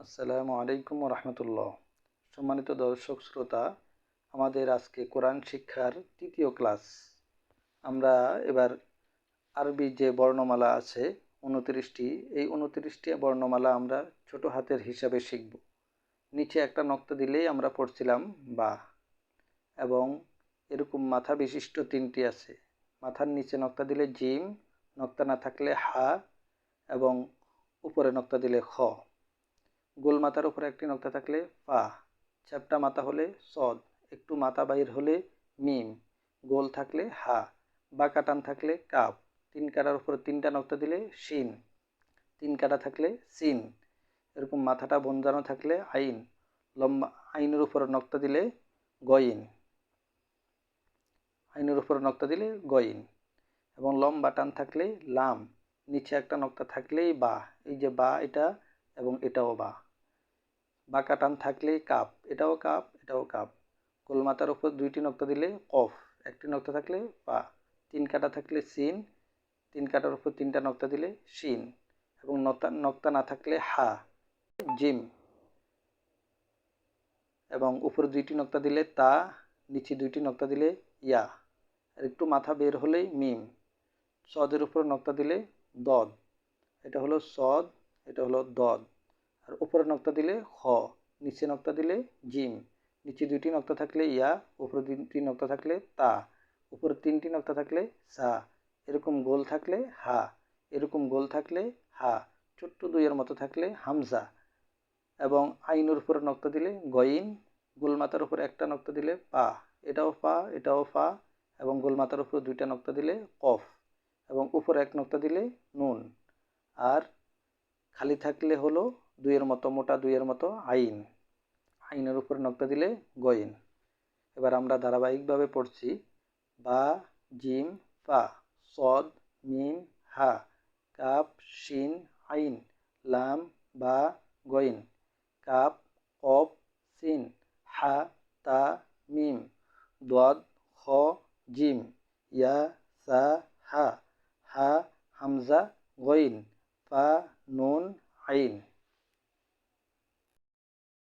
আসসালামু আলাইকুম রহমতুল্লাহ সম্মানিত দর্শক শ্রোতা, আমাদের আজকে কোরআন শিক্ষার তৃতীয় ক্লাস। আমরা এবার আরবি যে বর্ণমালা আছে, উনত্রিশটি, এই উনত্রিশটি বর্ণমালা আমরা ছোট হাতের হিসাবে শিখব। নিচে একটা নক্তা দিলেই আমরা পড়ছিলাম বা। এবং এরকম মাথা বিশিষ্ট তিনটি আছে। মাথার নিচে নক্তা দিলে জিম, নক্তা না থাকলে হা, এবং উপরে নক্তা দিলে খ। গোল মাথার উপরে একটি নক্তা থাকলে পা চ্যাপটা মাথা হলে সদ, একটু মাথা বাইর হলে মিম, গোল থাকলে হা বাঁকা টান থাকলে কাপ, তিন কাটার উপরে তিনটা নক্তা দিলে শিন, তিন কাটা থাকলে সিন, এরকম মাথাটা বঞ্জানো থাকলে আইন, লম্বা আইনের উপরে নক্তা দিলে গইন, আইনের উপরে নক্তা দিলে গইন, এবং লম্বা টান থাকলে লাম, নিচে একটা নক্তা থাকলেই বা, এই যে বা এটা এবং এটাও বা। বাঁকা টান থাকলে কাপ, এটাও কাপ এটাও কাপ। গোলমাতার উপর দুইটি নক্তা দিলে কফ, একটি নক্তা থাকলে পা, তিন কাটা থাকলে সিন, তিন কাটার উপর তিনটা নক্তা দিলে শিন এবং নক্তা নক্তা না থাকলে হা, জিম। এবং উপরে দুইটি নক্তা দিলে তা, নিচে দুইটি নক্তা দিলে ইয়া। আর একটু মাথা বের হলেই মিম। সদের উপর নক্তা দিলে দদ। এটা হলো সদ, এটা হলো দদ। আর উপরে নক্তা দিলে খ নিচে নক্তা দিলে জিম, নিচে দুইটি নক্তা থাকলে ইয়া উপরে দুইটি নক্তা থাকলে তা উপরে তিনটি নক্তা থাকলে সা, এরকম গোল থাকলে হা, এরকম গোল থাকলে হা, ছোট্ট দুইয়ের মতো থাকলে হামজা এবং আইনের উপরে নক্তা দিলে গইন গোলমাতার উপর একটা নক্তা দিলে পা, এটাও পা এটাও পা এবং গোলমাতার উপর দুইটা নক্তা দিলে কফ এবং উপরে এক নক্তা দিলে নুন। আর খালি থাকলে হলো দুইয়ের মতো মোটা, দুইয়ের মতো আইন। আইনের উপর নক্তা দিলে গইন। এবার আমরা ধারাবাহিকভাবে পড়ছি, বা, জিম পা সদ, মিম, হা, কাপ, শিন, আইন, লাম, বা, গইন, কাপ, কপ, সিন, হা, তা, মিম, দদ, খ, জিম, ইয়া, সা, হা হা, হামজা, গইন, ফা, নুন, আইন।